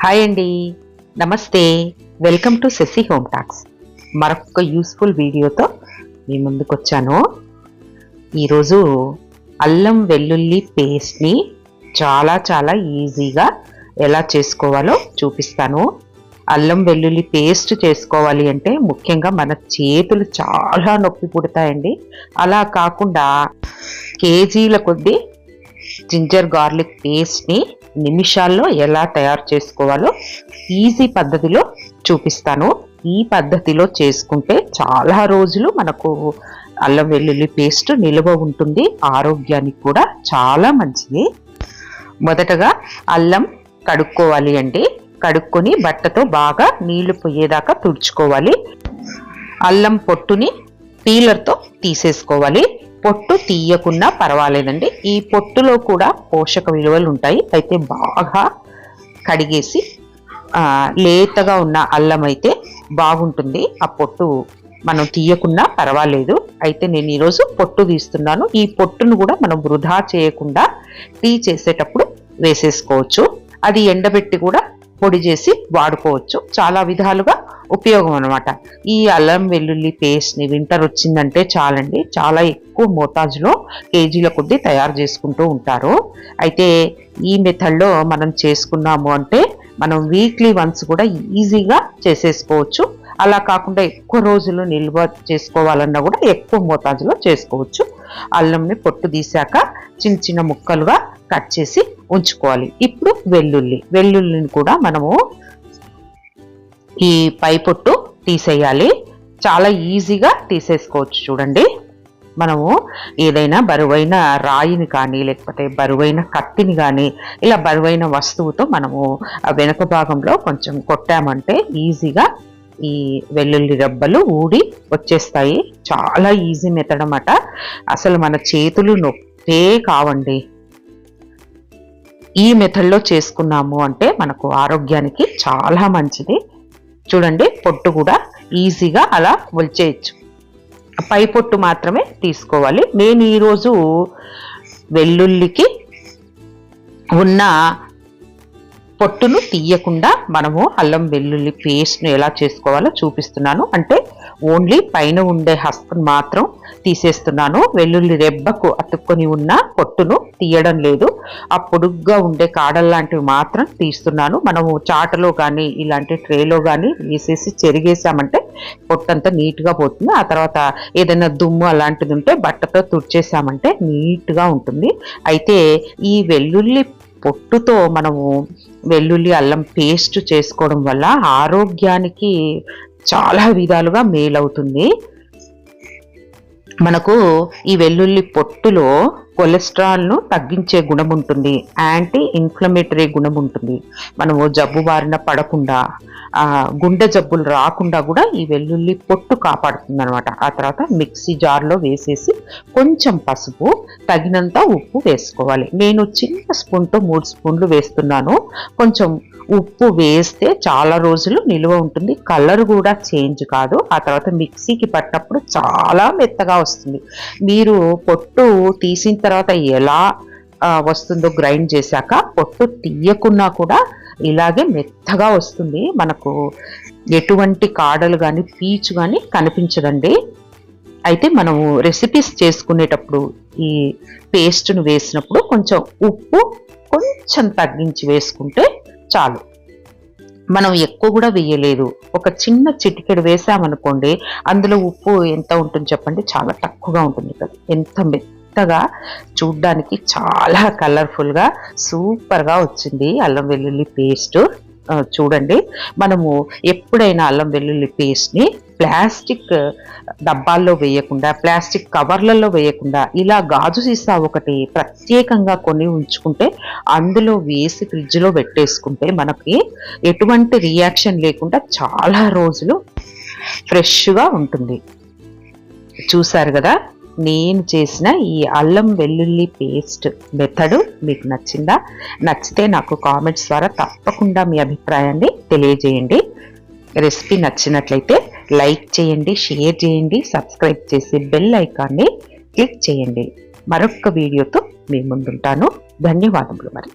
Hi అండి. నమస్తే. Welcome to Sashi home talks. మరొక యూస్ఫుల్ వీడియోతో మీ ముందుకు వచ్చాను ఈరోజు అల్లం వెల్లుల్లి పేస్ట్ని చాలా చాలా ఈజీగా ఎలా చేసుకోవాలో చూపిస్తాను. అల్లం వెల్లుల్లి పేస్ట్ చేసుకోవాలి అంటే ముఖ్యంగా మన చేతులు చాలా నొప్పి పుడతాయండి. అలా కాకుండా కేజీల కొద్దీ జింజర్ గార్లిక్ పేస్ట్ని నిమిషాల్లో ఎలా తయారు చేసుకోవాలో ఈజీ పద్ధతిలో చూపిస్తాను. ఈ పద్ధతిలో చేసుకుంటే చాలా రోజులు మనకు అల్లం వెల్లుల్లి పేస్ట్ నిలువ ఉంటుంది. ఆరోగ్యానికి కూడా చాలా మంచిది. మొదటగా అల్లం కడుక్కోవాలి అండి కడుక్కొని బట్టతో బాగా నీళ్ళు పోయేదాకా తుడుచుకోవాలి. అల్లం పొట్టుని పీలర్తో తీసేసుకోవాలి. పొట్టు తీయకున్నా పర్వాలేదండి. ఈ పొట్టులో కూడా పోషక విలువలు ఉంటాయి. అయితే బాగా కడిగేసి లేతగా ఉన్న అల్లం అయితే బాగుంటుంది. ఆ పొట్టు మనం తీయకున్నా పర్వాలేదు. అయితే నేను ఈరోజు పొట్టు తీస్తున్నాను. ఈ పొట్టును కూడా మనం వృధా చేయకుండా టీ చేసేటప్పుడు వేసేసుకోవచ్చు. అది ఎండబెట్టి కూడా పొడి చేసి వాడుకోవచ్చు. చాలా విధాలుగా ఉపయోగం అనమాట ఈ అల్లం వెల్లుల్లి పేస్ట్ని వింటర్ వచ్చిందంటే చాలండి. చాలా ఎక్కువ మోతాజులో కేజీల కొద్దీ తయారు చేసుకుంటూ ఉంటారు. అయితే ఈ మెథడ్లో మనం చేసుకున్నాము అంటే మనం వీక్లీ వన్స్ కూడా ఈజీగా చేసేసుకోవచ్చు. అలా కాకుండా ఎక్కువ రోజులు నిల్వ చేసుకోవాలన్నా కూడా ఎక్కువ మోతాజులో చేసుకోవచ్చు. అల్లంని పొట్టు తీసాక చిన్న చిన్న ముక్కలుగా కట్ చేసి ఉంచుకోవాలి. ఇప్పుడు వెల్లుల్లి. వెల్లుల్లిని కూడా మనము ఈ పై పొట్టు తీసేయాలి. చాలా ఈజీగా తీసేసుకోవచ్చు చూడండి. మనము ఏదైనా బరువైన రాయిని కానీ లేకపోతే బరువైన కత్తిని కానీ ఇలా బరువైన వస్తువుతో మనము వెనుక భాగంలో కొంచెం కొట్టామంటే ఈజీగా ఈ వెల్లుల్లి రబ్బలు ఊడి వచ్చేస్తాయి. చాలా ఈజీ మెథడ్ అన్నమాట. అసలు మన చేతులు నొప్పే కావండి. ఈ మెథడ్లో చేసుకున్నాము అంటే మనకు ఆరోగ్యానికి చాలా మంచిది. చూడండి పొట్టు కూడా ఈజీగా అలా ఒలిచేయచ్చు పై పొట్టు మాత్రమే తీసుకోవాలి. నేను ఈరోజు వెల్లుల్లికి ఉన్న పొట్టును తీయకుండా మనము అల్లం వెల్లుల్లి పేస్ట్ను ఎలా చేసుకోవాలో చూపిస్తున్నాను. అంటే ఓన్లీ పైన ఉండే హస్తం మాత్రం తీసేస్తున్నాను. వెల్లుల్లి రెబ్బకు అతుక్కొని ఉన్న పొట్టును తీయడం లేదు. ఆ పొడుగ్గా ఉండే కాడల్లాంటివి మాత్రం తీస్తున్నాను. మనము చాటలో కానీ ఇలాంటి ట్రేలో కానీ వేసేసి చెరిగేసామంటే పొట్టంతా నీట్గా పోతుంది. ఆ తర్వాత ఏదైనా దుమ్ము అలాంటిది ఉంటే బట్టతో తుడిచేసామంటే నీట్గా ఉంటుంది. అయితే ఈ వెల్లుల్లి పొట్టుతో మనము వెల్లుల్లి అల్లం పేస్ట్ చేసుకోవడం వల్ల ఆరోగ్యానికి చాలా విధాలుగా మేలవుతుంది. మనకు ఈ వెల్లుల్లి పొట్టులో కొలెస్ట్రాల్ను తగ్గించే గుణం ఉంటుంది. యాంటీ ఇన్ఫ్లమేటరీ గుణం ఉంటుంది. మనము జబ్బు బారిన పడకుండా గుండె జబ్బులు రాకుండా కూడా ఈ వెల్లుల్లి పొట్టు కాపాడుతుంది అనమాట ఆ తర్వాత మిక్సీ జార్లో వేసేసి కొంచెం పసుపు తగినంత ఉప్పు వేసుకోవాలి. నేను చిన్న స్పూన్తో మూడు స్పూన్లు వేస్తున్నాను. కొంచెం ఉప్పు వేస్తే చాలా రోజులు నిల్వ ఉంటుంది. కలర్ కూడా చేంజ్ కాదు. ఆ తర్వాత మిక్సీకి పట్టినప్పుడు చాలా మెత్తగా వస్తుంది. మీరు పొట్టు తీసిన తర్వాత ఎలా వస్తుందో గ్రైండ్ చేశాక పొట్టు తీయకున్నా కూడా ఇలాగే మెత్తగా వస్తుంది. మనకు ఎటువంటి కాడలు కానీ పీచు కానీ కనిపించదండి. అయితే మనము రెసిపీస్ చేసుకునేటప్పుడు ఈ పేస్ట్ను వేసినప్పుడు కొంచెం ఉప్పు కొంచెం తగ్గించి వేసుకుంటే చాలు. మనం ఎక్కువ కూడా వేయలేదు. ఒక చిన్న చిటికెడు వేసామనుకోండి అందులో ఉప్పు ఎంత ఉంటుంది చెప్పండి. చాలా తక్కువగా ఉంటుంది కదా. ఎంత మెత్తగా చూడ్డానికి చాలా కలర్ఫుల్గా సూపర్గా వచ్చింది అల్లం వెల్లుల్లి పేస్ట్ చూడండి. మనము ఎప్పుడైనా అల్లం వెల్లుల్లి పేస్ట్ని ప్లాస్టిక్ డబ్బాల్లో వేయకుండా ప్లాస్టిక్ కవర్లలో వేయకుండా ఇలా గాజు సీసా ఒకటి ప్రత్యేకంగా కొని ఉంచుకుంటే అందులో వేసి ఫ్రిడ్జ్లో పెట్టేసుకుంటే మనకి ఎటువంటి రియాక్షన్ లేకుండా చాలా రోజులు ఫ్రెష్గా ఉంటుంది. చూసారు కదా? నేను చేసిన ఈ అల్లం వెల్లుల్లి పేస్ట్ మెథడు మీకు నచ్చిందా? నచ్చితే నాకు కామెంట్స్ ద్వారా తప్పకుండా మీ అభిప్రాయాన్ని తెలియజేయండి. రెసిపీ నచ్చినట్లయితే లైక్ చేయండి షేర్ చేయండి సబ్స్క్రైబ్ చేసి బెల్ ఐకాన్ని క్లిక్ చేయండి. మరొక వీడియోతో మీ ముందుంటాను. ధన్యవాదములు మరి.